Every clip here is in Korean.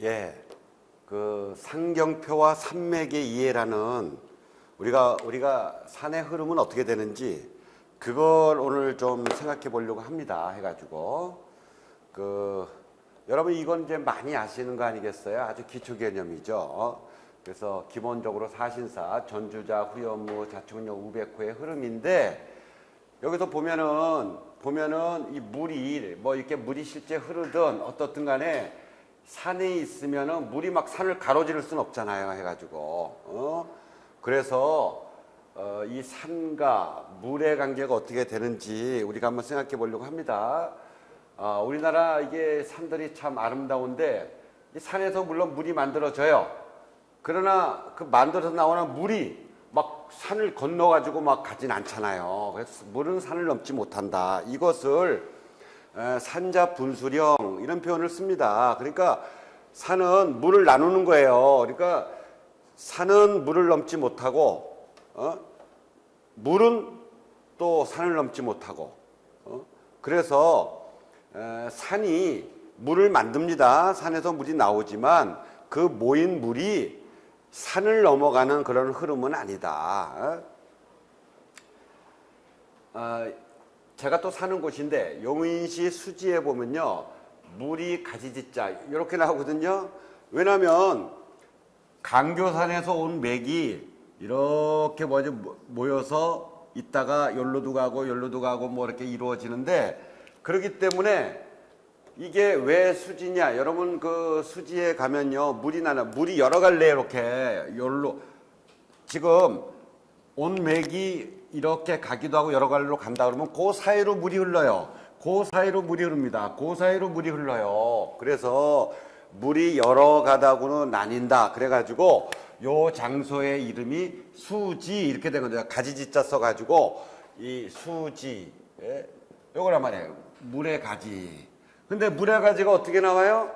예, 그 상경표와 산맥의 이해라는 우리가 우리가 산의 흐름은 어떻게 되는지 그걸 오늘 좀 생각해 보려고 합니다. 해 가지고 그 여러분 이건 이제 많이 아시는 거 아니겠어요? 아주 기초 개념이죠. 어? 그래서 기본적으로 사신사, 전주자, 후연무, 자축력, 우백호의 흐름인데 여기서 보면은 보면은 이 물이 뭐 이렇게 물이 실제 흐르든 어떻든 간에 산에 있으면은 물이 막 산을 가로지를 수는 없잖아요 해가지고 어 그래서 어, 이 산과 물의 관계가 어떻게 되는지 우리가 한번 생각해 보려고 합니다. 아, 우리나라 이게 산들이 참 아름다운데 이 산에서 물론 물이 만들어져요. 그러나 그 만들어서 나오는 물이 막 산을 건너가지고 막 가진 않잖아요. 그래서 물은 산을 넘지 못한다. 이것을 에, 산자 분수령 이런 표현을 씁니다. 그러니까 산은 물을 나누는 거예요. 그러니까 산은 물을 넘지 못하고 어? 물은 또 산을 넘지 못하고 어? 그래서 에, 산이 물을 만듭니다. 산에서 물이 나오지만 그 모인 물이 산을 넘어가는 그런 흐름은 아니다. 어, 제가 또 사는 곳인데 용인시 수지에 보면요 물이 가지짓자 이렇게 나오거든요. 왜냐하면 강교산에서 온 맥이 이렇게 뭐지 모여서 있다가 열로도 가고 열로도 가고 뭐 이렇게 이루어지는데 그렇기 때문에 이게 왜 수지냐? 여러분 그 수지에 가면요 물이 나나 물이 여러 갈래 이렇게 열로 지금 온 맥이 이렇게 가기도 하고 여러 갈래로 간다 그러면 그 사이로 물이 흘러요. 그 사이로 물이 흐릅니다. 그 사이로 물이 흘러요. 그래서 물이 여러 가닥으로 나뉜다. 그래가지고 요 장소의 이름이 수지 이렇게 된 거죠. 가지지자 써가지고 이 수지 예? 요거란 말이에요. 물의 가지. 근데 물의 가지가 어떻게 나와요?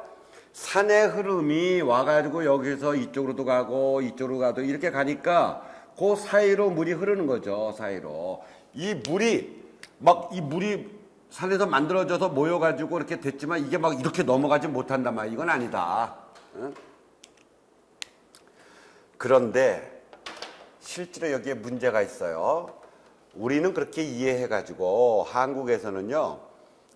산의 흐름이 와가지고 여기서 이쪽으로도 가고 이쪽으로 가도 이렇게 가니까 그 사이로 물이 흐르는 거죠. 사이로. 이 물이 막 이 물이 산에서 만들어져서 모여가지고 이렇게 됐지만 이게 막 이렇게 넘어가지 못한단 말이야. 이건 아니다. 응? 그런데 실제로 여기에 문제가 있어요. 우리는 그렇게 이해해가지고 한국에서는요,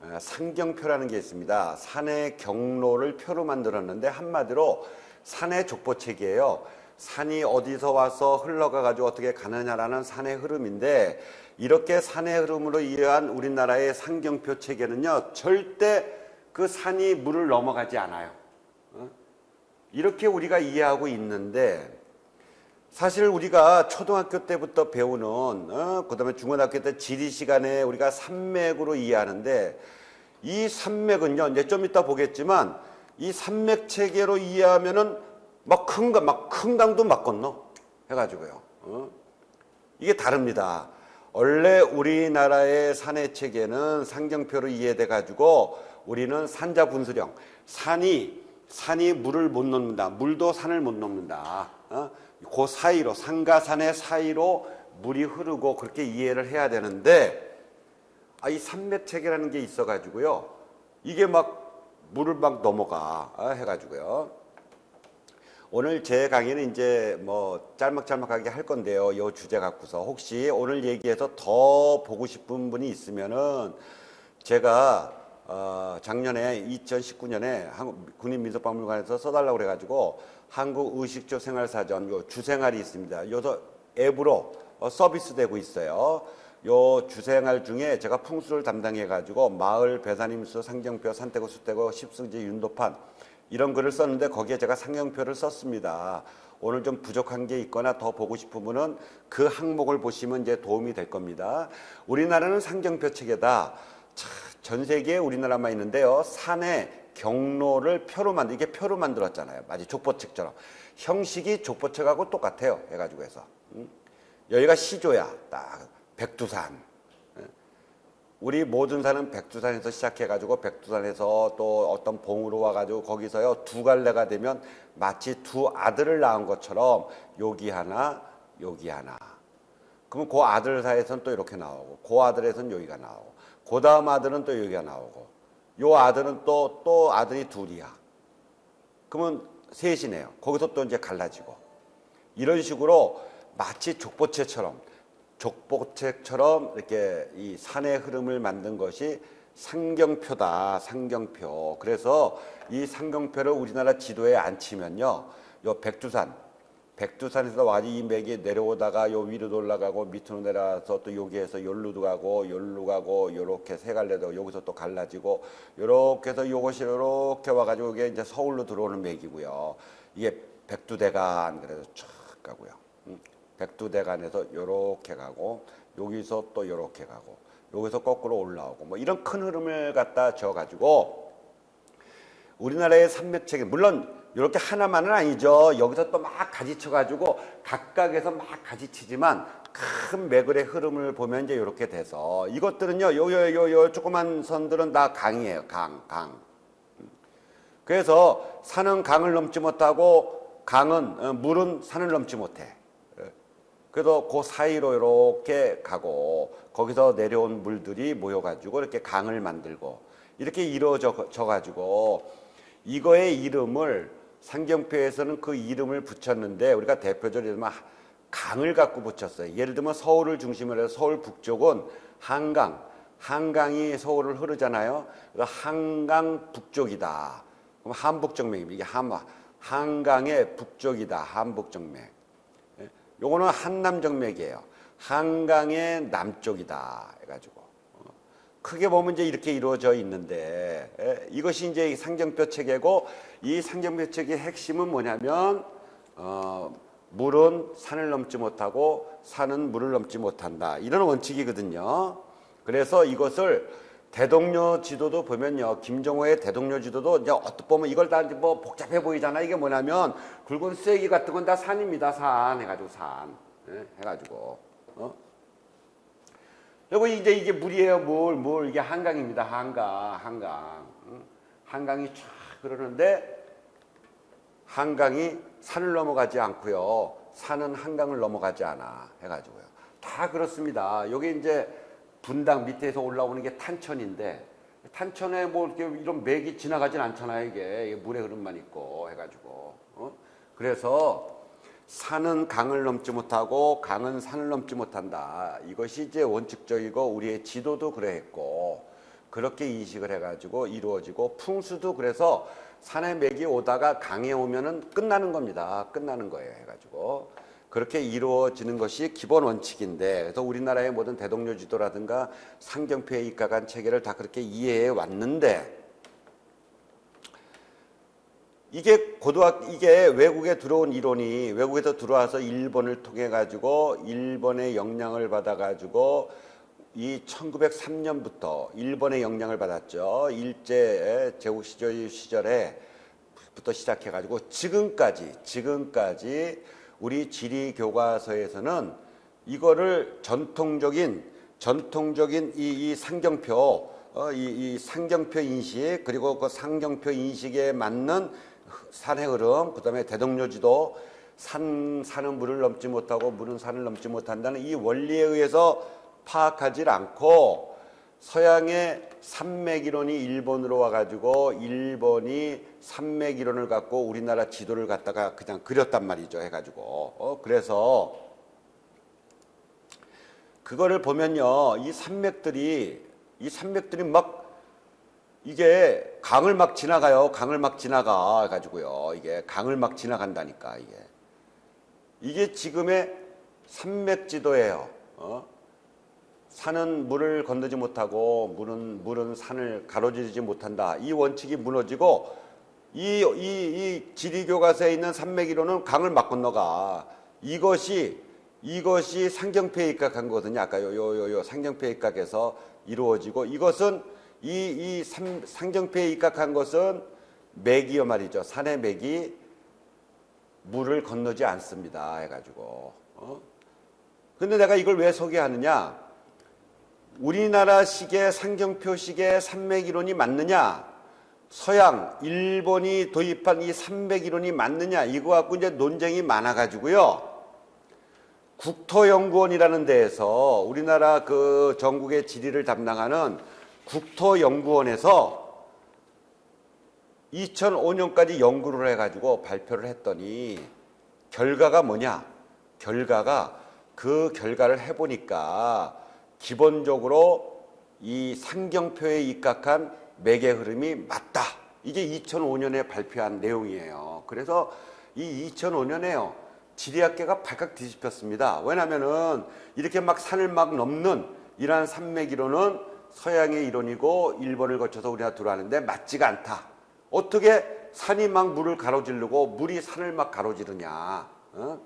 어, 상경표라는 게 있습니다. 산의 경로를 표로 만들었는데 한마디로 산의 족보책이에요. 산이 어디서 와서 흘러가 가지고 어떻게 가느냐라는 산의 흐름인데 이렇게 산의 흐름으로 이해한 우리나라의 상경표 체계는요, 절대 그 산이 물을 넘어가지 않아요. 어? 이렇게 우리가 이해하고 있는데 사실 우리가 초등학교 때부터 배우는 어, 그다음에 중고등학교 때 지리 시간에 우리가 산맥으로 이해하는데 이 산맥은요 이제 좀 이따 보겠지만 이 산맥 체계로 이해하면은 막큰막큰 강도 막 건너 해가지고요 어? 이게 다릅니다. 원래 우리나라의 산의 체계는 상경표로 이해돼 가지고 우리는 산자 분수령 산이 산이 물을 못 넘는다 물도 산을 못 넘는다. 어? 그 사이로 산과 산의 사이로 물이 흐르고 그렇게 이해를 해야 되는데 아, 이 산맥 체계라는 게 있어 가지고요. 이게 막 물을 막 넘어가 아, 해 가지고요. 오늘 제 강의는 이제 뭐 짤막짤막하게 할 건데요. 이 주제 갖고서 혹시 오늘 얘기해서 더 보고 싶은 분이 있으면은 제가 어, 작년에 2019년에 한국 국립민속박물관에서 써달라고 그래가지고 한국 의식주 생활사전 요 주생활이 있습니다. 요서 앱으로 어, 서비스되고 있어요. 요 주생활 중에 제가 풍수를 담당해가지고 마을 배산임수 상경표 산대고 수대고 십승지 윤도판 이런 글을 썼는데 거기에 제가 상경표를 썼습니다. 오늘 좀 부족한 게 있거나 더 보고 싶으면은 그 항목을 보시면 이제 도움이 될 겁니다. 우리나라는 상경표 체계다. 차, 전 세계에 우리나라만 있는데요. 산의 경로를 표로 만들 이게 표로 만들었잖아요. 마치 족보책처럼 형식이 족보책하고 똑같아요. 해가지고 해서 음? 여기가 시조야. 딱 백두산. 예? 우리 모든 산은 백두산에서 시작해가지고 백두산에서 또 어떤 봉으로 와가지고 거기서요 두 갈래가 되면 마치 두 아들을 낳은 것처럼 여기 하나 여기 하나. 그러면 그 아들 사이에서는 또 이렇게 나오고 그 아들에서는 여기가 나오고 그 다음 아들은 또 여기가 나오고 요 아들은 또또 아들이 둘이야. 그러면 셋이네요. 거기서 또 이제 갈라지고 이런 식으로 마치 족보체처럼 족보체처럼 이렇게 이 산의 흐름을 만든 것이 상경표다. 상경표. 그래서 이 상경표를 우리나라 지도에 안 치면요. 요 백두산 백두산에서 와지 이 맥이 내려오다가 요 위로도 올라가고 밑으로 내려와서 또 여기에서 열루도 가고 열루 가고 요렇게 세 갈래도 여기서 또 갈라지고 요렇게 해서 요것이 요렇게 와가지고 이게 이제 서울로 들어오는 맥이고요. 이게 백두대간 그래서 쫙 가고요. 음, 백두대간에서 요렇게 가고 여기서 또 요렇게 가고 여기서 거꾸로 올라오고 뭐 이런 큰 흐름을 갖다 져 가지고 우리나라의 산맥체계 물론 이렇게 하나만은 아니죠. 여기서 또 막 가지쳐 가지고 각각에서 막 가지치지만 큰 매글의 흐름을 보면 이제 이렇게 돼서 이것들은요, 요요요 요 조그만 선들은 다 강이에요. 강, 강. 그래서 산은 강을 넘지 못하고 강은 어, 물은 산을 넘지 못해. 예. 그래서 그 사이로 이렇게 가고 거기서 내려온 물들이 모여가지고 이렇게 강을 만들고 이렇게 이루어져 가지고 이거의 이름을 상경표에서는 그 이름을 붙였는데 우리가 대표적으로 예를 들면 강을 갖고 붙였어요. 예를 들면 서울을 중심으로 해서 서울 북쪽은 한강, 한강이 서울을 흐르잖아요. 한강 북쪽이다. 그럼 한북정맥입니다. 이게 한, 한강의 북쪽이다. 한북정맥. 예? 요거는 한남정맥이에요. 한강의 남쪽이다. 해가지고. 어. 크게 보면 이제 이렇게 이루어져 있는데 예? 이것이 이제 상경표 체계고 이 상경표 체계의 핵심은 뭐냐면 어, 물은 산을 넘지 못하고 산은 물을 넘지 못한다 이런 원칙이거든요. 그래서 이것을 대동료 지도도 보면요. 김정호의 대동료 지도도 이제 어떻게 보면 이걸 다뭐 복잡해 보이잖아. 이게 뭐냐면 굵은 쐐기 같은 건 다 산입니다. 산 해가지고 산 예? 해가지고 어? 여보 이제 이게 물이에요. 물, 물 이게 한강입니다. 한강, 한강. 응? 한강이 쫙 흐르는데 한강이 산을 넘어가지 않고요. 산은 한강을 넘어가지 않아 해가지고요. 다 그렇습니다. 여기 이제 분당 밑에서 올라오는 게 탄천인데 탄천에 뭐 이렇게 이런 맥이 지나가진 않잖아요. 이게, 물의 흐름만 있고 해가지고. 어? 그래서 산은 강을 넘지 못하고 강은 산을 넘지 못한다. 이것이 이제 원칙적이고 우리의 지도도 그래 했고 그렇게 인식을 해가지고 이루어지고 풍수도 그래서 산에 맥이 오다가 강에 오면은 끝나는 겁니다. 끝나는 거예요. 해가지고 그렇게 이루어지는 것이 기본 원칙인데 그래서 우리나라의 모든 대동료 지도라든가 상경표에 입각한 체계를 다 그렇게 이해해 왔는데 이게 고등학 이게 외국에 들어온 이론이 외국에서 들어와서 일본을 통해 가지고 일본의 영향을 받아 가지고 이 1903년부터 일본의 영향을 받았죠. 일제 제국 시절 시절에부터 시작해 가지고 지금까지 지금까지 우리 지리 교과서에서는 이거를 전통적인 전통적인 이, 이 상경표 어, 이, 이 상경표 인식 그리고 그 상경표 인식에 맞는 산의 흐름, 그다음에 대동료지도 산 산은 물을 넘지 못하고 물은 산을 넘지 못한다는 이 원리에 의해서 파악하지 않고 서양의 산맥 이론이 일본으로 와가지고 일본이 산맥 이론을 갖고 우리나라 지도를 갖다가 그냥 그렸단 말이죠 해가지고 어, 그래서 그거를 보면요 이 산맥들이 이 산맥들이 막 이게 강을 막 지나가요. 강을 막 지나가 가지고요. 이게 강을 막 지나간다니까 이게. 이게 지금의 산맥 지도예요. 어? 산은 물을 건너지 못하고 물은 물은 산을 가로지르지 못한다. 이 원칙이 무너지고 이 이 이 지리 교과서에 있는 산맥 이론은 강을 막 건너가. 이것이 이것이 상경표에 입각한 거거든요. 아까 요요요 요 상경표에 입각해서 이루어지고 이것은 이, 이 상경표에 입각한 것은 맥이요 말이죠. 산의 맥이 물을 건너지 않습니다. 해가지고. 어? 근데 내가 이걸 왜 소개하느냐? 우리나라식의 상경표식의 산맥 이론이 맞느냐? 서양, 일본이 도입한 이 산맥 이론이 맞느냐? 이거 갖고 이제 논쟁이 많아가지고요. 국토연구원이라는 데에서 우리나라 그 전국의 지리를 담당하는 국토연구원에서 2005년까지 연구를 해가지고 발표를 했더니 결과가 뭐냐? 결과가 그 결과를 해보니까 기본적으로 이 상경표에 입각한 매개 흐름이 맞다. 이게 2005년에 발표한 내용이에요. 그래서 이 2005년에요. 지리학계가 발칵 뒤집혔습니다. 왜냐면은 이렇게 막 산을 막 넘는 이러한 산맥 이론은 서양의 이론이고 일본을 거쳐서 우리나라 들어왔는데 맞지가 않다. 어떻게 산이 막 물을 가로지르고 물이 산을 막 가로지르냐. 어?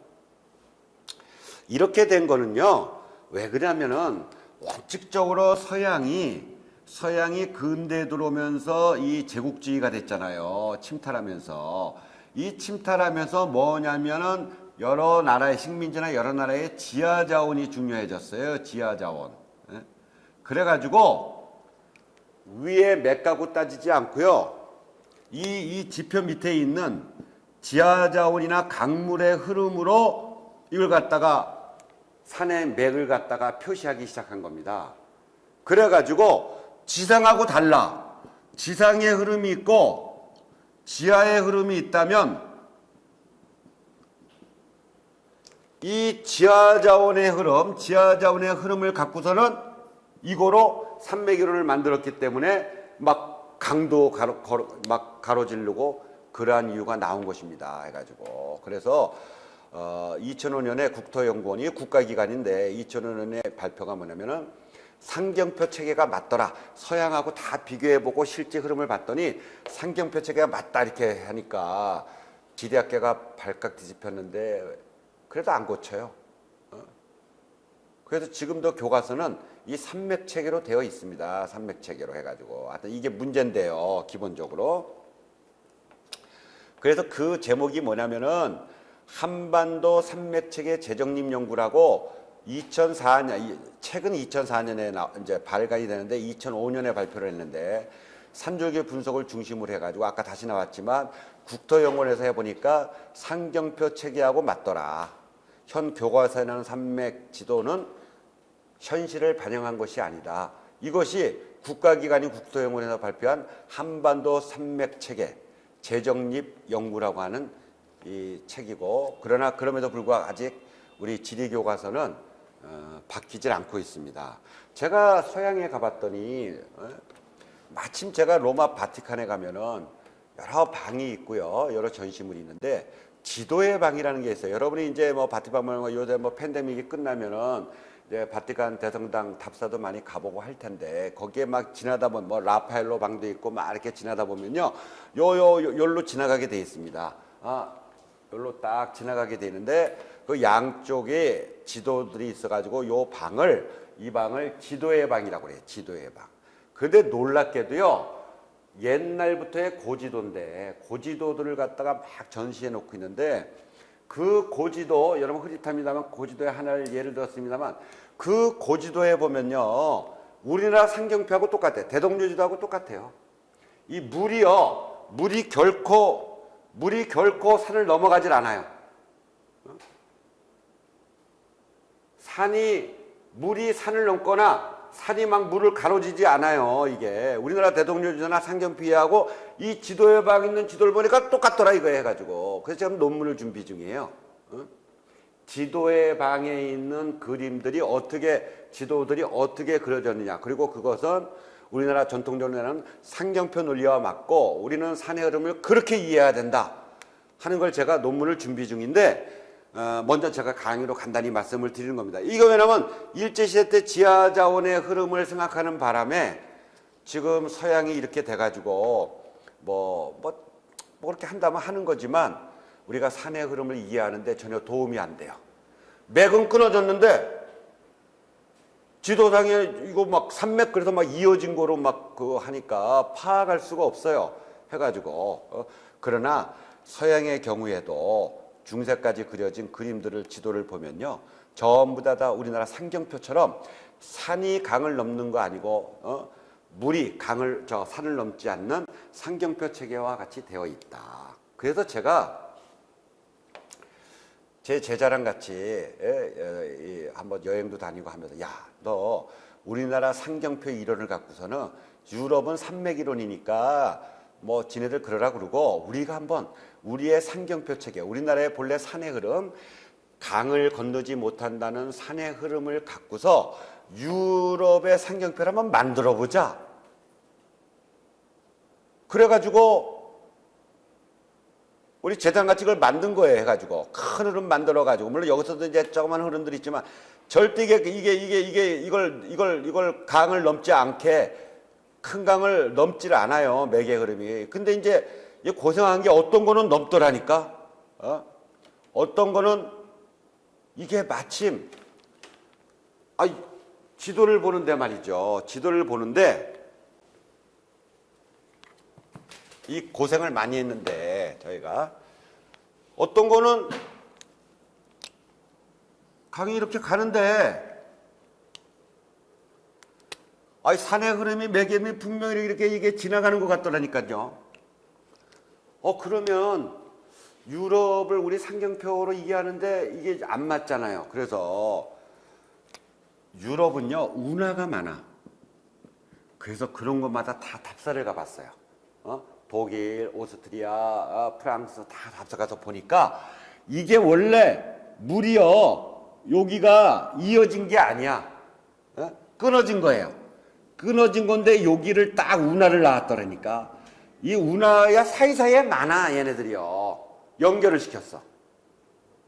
이렇게 된 거는요. 왜 그러냐면은 원칙적으로 서양이 서양이 근대 들어오면서 이 제국주의가 됐잖아요. 침탈하면서 이 침탈하면서 뭐냐면은 여러 나라의 식민지나 여러 나라의 지하 자원이 중요해졌어요. 지하 자원. 예? 그래가지고 위에 몇 가구 따지지 않고요. 이, 이 지표 밑에 있는 지하 자원이나 강물의 흐름으로 이걸 갖다가 산의 맥을 갖다가 표시하기 시작한 겁니다. 그래가지고 지상하고 달라. 지상의 흐름이 있고 지하의 흐름이 있다면 이 지하 자원의 흐름, 지하 자원의 흐름을 갖고서는 이거로 산맥이론을 만들었기 때문에 막 강도 가로, 걸어- 막 가로지르고 그러한 이유가 나온 것입니다. 해가지고 그래서 어, 2005년에 국토연구원이 국가기관인데 2005년에 발표가 뭐냐면은 상경표 체계가 맞더라. 서양하고 다 비교해보고 실제 흐름을 봤더니 상경표 체계가 맞다 이렇게 하니까 지리학계가 발칵 뒤집혔는데 그래도 안 고쳐요. 어? 그래서 지금도 교과서는 이 산맥 체계로 되어 있습니다. 산맥 체계로 해가지고 하여튼 이게 문제인데요. 기본적으로. 그래서 그 제목이 뭐냐면은 한반도 산맥체계 재정립 연구라고 2004년 이- 최근 2004년에 나, 이제 발간이 되는데 2005년에 발표를 했는데 산조교 분석을 중심으로 해가지고 아까 다시 나왔지만 국토연구원에서 해보니까 상경표 체계하고 맞더라. 현 교과서에 나오는 산맥 지도는 현실을 반영한 것이 아니다. 이것이 국가기관인 국토연구원에서 발표한 한반도 산맥 체계 재정립 연구라고 하는 이 책이고 그러나 그럼에도 불구하고 아직 우리 지리 교과서는 어, 바뀌질 않고 있습니다. 제가 서양에 가봤더니 어, 마침 제가 로마 바티칸에 가면은 여러 방이 있고요, 여러 전시물이 있는데 지도의 방이라는 게 있어요. 여러분이 이제 뭐 바티칸 요새 뭐 팬데믹이 끝나면은 이제 바티칸 대성당 답사도 많이 가보고 할 텐데 거기에 막 지나다 보면 뭐 라파엘로 방도 있고 막 이렇게 지나다 보면요, 요요 요, 요로 지나가게 돼 있습니다. 아, 여기로 딱 지나가게 되는데 그 양쪽에 지도들이 있어가지고 요 방을 이 방을 지도의 방이라고 그래요. 지도의 방. 근데 놀랍게도요. 옛날부터의 고지도인데 고지도들을 갖다가 막 전시해 놓고 있는데 그 고지도 여러분 흐릿합니다만 고지도의 하나를 예를 들었습니다만 그 고지도에 보면요 우리나라 상경표하고 똑같아요 대동여지도하고 똑같아요 이 물이요 물이 결코 물이 결코 산을 넘어가질 않아요 어? 산이 물이 산을 넘거나 산이 막 물을 가로지지 않아요. 이게 우리나라 대동여지나 상경피하고 이 지도에 방 있는 지도를 보니까 똑같더라 이거 해가지고 그래서 지금 논문을 준비 중이에요. 어? 지도의 방에 있는 그림들이 어떻게 지도들이 어떻게 그려졌느냐 그리고 그것은 우리나라 전통적으로 는 상경표 논리와 맞고 우리는 산의 흐름을 그렇게 이해해야 된다 하는 걸 제가 논문을 준비 중인데 어, 먼저 제가 강의로 간단히 말씀을 드리는 겁니다. 이거 왜냐면 일제시대 때 지하 자원의 흐름을 생각하는 바람에 지금 서양이 이렇게 돼가지고 뭐, 뭐, 뭐 그렇게 한다면 하는 거지만 우리가 산의 흐름을 이해하는데 전혀 도움이 안 돼요. 맥은 끊어졌는데 지도상에 이거 막 산맥 그래서 막 이어진 거로 막 그 하니까 파악할 수가 없어요. 해가지고 어, 그러나 서양의 경우에도 중세까지 그려진 그림들을 지도를 보면요 전부 다, 다 우리나라 상경표처럼 산이 강을 넘는 거 아니고 어, 물이 강을 저 산을 넘지 않는 상경표 체계와 같이 되어 있다. 그래서 제가 제 제자랑 같이 예, 예, 이 한번 여행도 다니고 하면서 야 너 우리나라 상경표 이론을 갖고서는 유럽은 산맥 이론이니까 뭐 지네들 그러라 그러고 우리가 한번 우리의 상경표 체계, 우리나라의 본래 산의 흐름, 강을 건너지 못한다는 산의 흐름을 갖고서 유럽의 상경표를 한번 만들어 보자. 그래가지고 우리 재단같이 그걸 만든 거예요 해가지고. 큰 흐름 만들어가지고. 물론 여기서도 이제 조그만 흐름들이 있지만 절대 이게 이게 이게 이게 이걸 이걸 이걸 강을 넘지 않게 큰 강을 넘지를 않아요 매개 흐름이. 근데 이제 이 고생한 게 어떤 거는 넘더라니까. 어? 어떤 거는 이게 마침 아 지도를 보는데 말이죠. 지도를 보는데 이 고생을 많이 했는데 저희가 어떤 거는 강이 이렇게 가는데 아이 산의 흐름이 매개미 분명히 이렇게 이게 지나가는 것 같더라니까요. 어 그러면 유럽을 우리 상경표로 이해하는데 이게 안 맞잖아요. 그래서 유럽은요 운하가 많아. 그래서 그런 것마다 다 답사를 가봤어요. 어? 독일, 오스트리아, 어, 프랑스 다 답사 가서 보니까 이게 원래 물이요 여기가 이어진 게 아니야. 어? 끊어진 거예요. 끊어진 건데 여기를 딱 운하를 나왔더라니까. 이 운하야 사이사이에 많아 얘네들이요. 연결을 시켰어.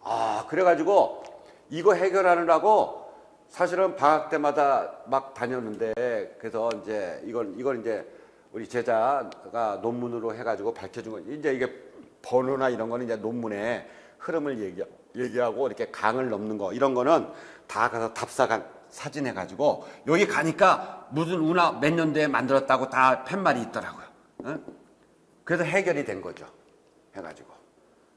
아 그래가지고 이거 해결하느라고 사실은 방학 때마다 막 다녔는데 그래서 이제 이걸 이걸 이제 우리 제자가 논문으로 해가지고 밝혀준 거 이제 이게 번호나 이런 거는 이제 논문에 흐름을 얘기, 얘기하고 이렇게 강을 넘는 거 이런 거는 다 가서 답사간 사진 해 가지고 여기 가니까 무슨 운하 몇 년도에 만들었다고 다 팻말이 있더라고요. 응? 그래서 해결이 된 거죠. 해가지고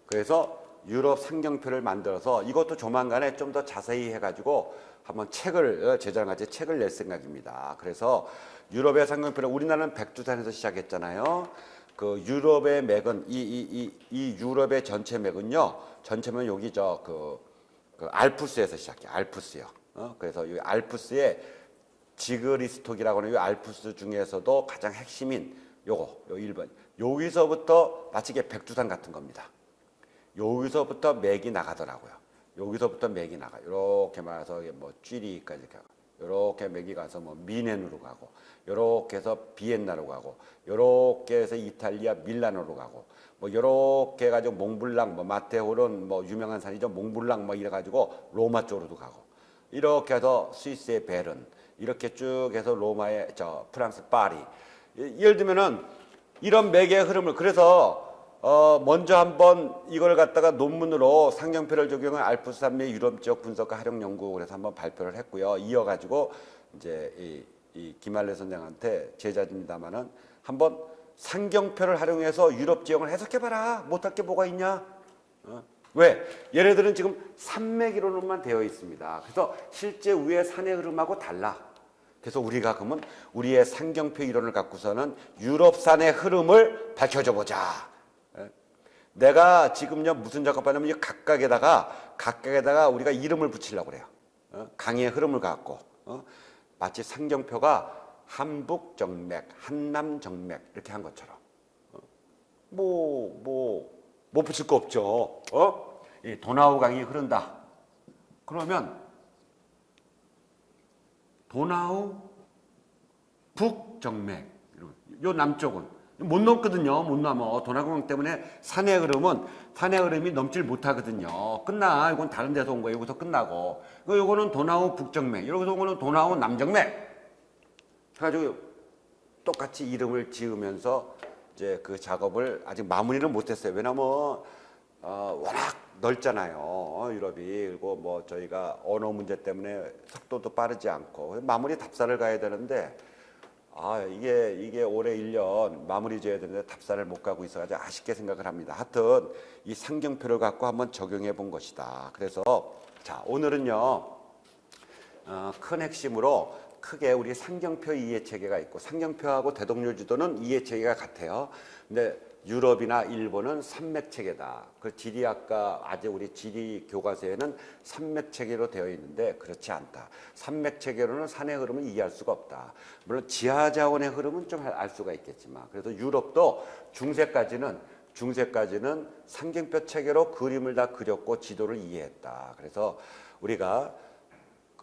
그래서 유럽 상경표를 만들어서 이것도 조만간에 좀 더 자세히 해가지고 한번 책을 어, 제자랑 같이 책을 낼 생각입니다. 그래서 유럽의 상경표를 우리나라는 백두산에서 시작했잖아요. 그 유럽의 맥은 이 이 이 이 유럽의 전체 맥은요. 전체면 여기 저그 그 알프스에서 시작해. 알프스요. 어? 그래서 이 알프스의 지그리스톡이라고 하는 이 알프스 중에서도 가장 핵심인 요거 요 1번. 여기서부터 마치 이게 백두산 같은 겁니다. 여기서부터 맥이 나가더라고요. 여기서부터 맥이 나가. 이렇게 말해서 뭐 쥐리까지 가고, 이렇게 맥이 가서 뭐 미넨으로 가고, 이렇게 해서 비엔나로 가고, 이렇게 해서 이탈리아 밀라노로 가고, 뭐 이렇게 해가지고 몽블랑, 뭐 마테오른 뭐 유명한 산이죠. 몽블랑 뭐 이래가지고 로마 쪽으로도 가고, 이렇게 해서 스위스의 베른, 이렇게 쭉 해서 로마의 저 프랑스 파리. 예- 예를 들면은 이런 맥의 흐름을 그래서 어 먼저 한번 이걸 갖다가 논문으로 상경표를 적용한 알프스 산맥 유럽 지역 분석과 활용 연구 그래서 한번 발표를 했고요. 이어 가지고 이제 이, 이 김할래 선생한테 제자입니다마는 한번 상경표를 활용해서 유럽 지형을 해석해 봐라. 못할 게 뭐가 있냐? 어? 왜? 얘네들은 지금 산맥 이론으로만 되어 있습니다. 그래서 실제 위에 산의 흐름하고 달라. 그래서 우리가 그러면 우리의 상경표 이론을 갖고서는 유럽산의 흐름을 밝혀줘 보자. 예? 내가 지금요 무슨 작업하냐면 이 각각에다가 각각에다가 우리가 이름을 붙이려고 그래요. 어? 강의 흐름을 갖고 어? 마치 상경표가 한북 정맥, 한남 정맥 이렇게 한 것처럼 뭐뭐못 붙일 거 없죠. 어? 이 도나우 강이 흐른다. 그러면 도나우 북 정맥 요 남쪽은 못 넘거든요. 못 넘어. 도나우강 때문에 산의 흐름은 산의 흐름이 넘질 못하거든요. 끝나. 이건 다른 데서 온 거예요. 여기서 끝나고. 그 요거는 도나우 북정맥. 여기서 온 거는 도나우 남정맥. 그래가지고 똑같이 이름을 지으면서 이제 그 작업을 아직 마무리를 못했어요. 왜냐면 어, 워낙 넓잖아요. 어, 유럽이 그리고 뭐 저희가 언어 문제 때문에 속도도 빠르지 않고 마무리 답사를 가야 되는데 아 이게 이게 올해 1년 마무리 지어야 되는데 답사를 못 가고 있어가지고 아쉽게 생각을 합니다. 하여튼 이 상경표를 갖고 한번 적용해 본 것이다. 그래서 자 오늘은요 어, 큰 핵심으로 크게 우리 상경표 이해 체계가 있고 상경표하고 대동료 지도는 이해 체계가 같아요. 근데 유럽이나 일본은 산맥 체계다. 그 지리학과 아직 우리 지리 교과서에는 산맥 체계로 되어 있는데 그렇지 않다. 산맥 체계로는 산의 흐름을 이해할 수가 없다. 물론 지하 자원의 흐름은 좀 알 수가 있겠지만 그래도 유럽도 중세까지는 중세까지는 상경뼈 체계로 그림을 다 그렸고 지도를 이해했다. 그래서 우리가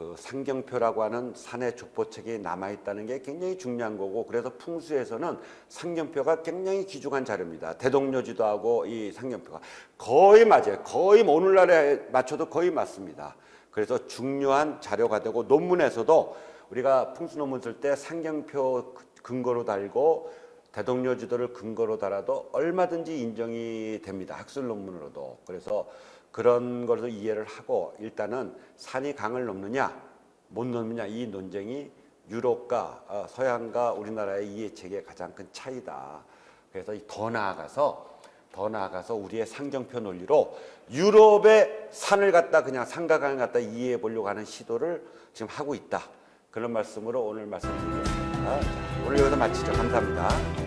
그 상경표라고 하는 산의 족보책이 남아 있다는 게 굉장히 중요한 거고 그래서 풍수에서는 상경표가 굉장히 귀중한 자료입니다. 대동료지도 하고 이 상경표가 거의 맞아요. 거의 오늘날에 맞춰도 거의 맞습니다. 그래서 중요한 자료가 되고 논문에서도 우리가 풍수 논문 쓸 때 상경표 근거로 달고 대동료 지도를 근거로 달아도 얼마든지 인정이 됩니다. 학술 논문으로도. 그래서 그런 것을 이해를 하고 일단은 산이 강을 넘느냐 못 넘느냐 이 논쟁이 유럽과 어, 서양과 우리나라의 이해 체계의 가장 큰 차이다. 그래서 이더 나아가서 더 나아가서 우리의 상정표 논리로 유럽의 산을 갖다 그냥 상가강을 갖다 이해해 보려고 하는 시도를 지금 하고 있다. 그런 말씀으로 오늘 말씀 드리겠습니다. 자, 오늘 여기서 마치죠. 감사합니다.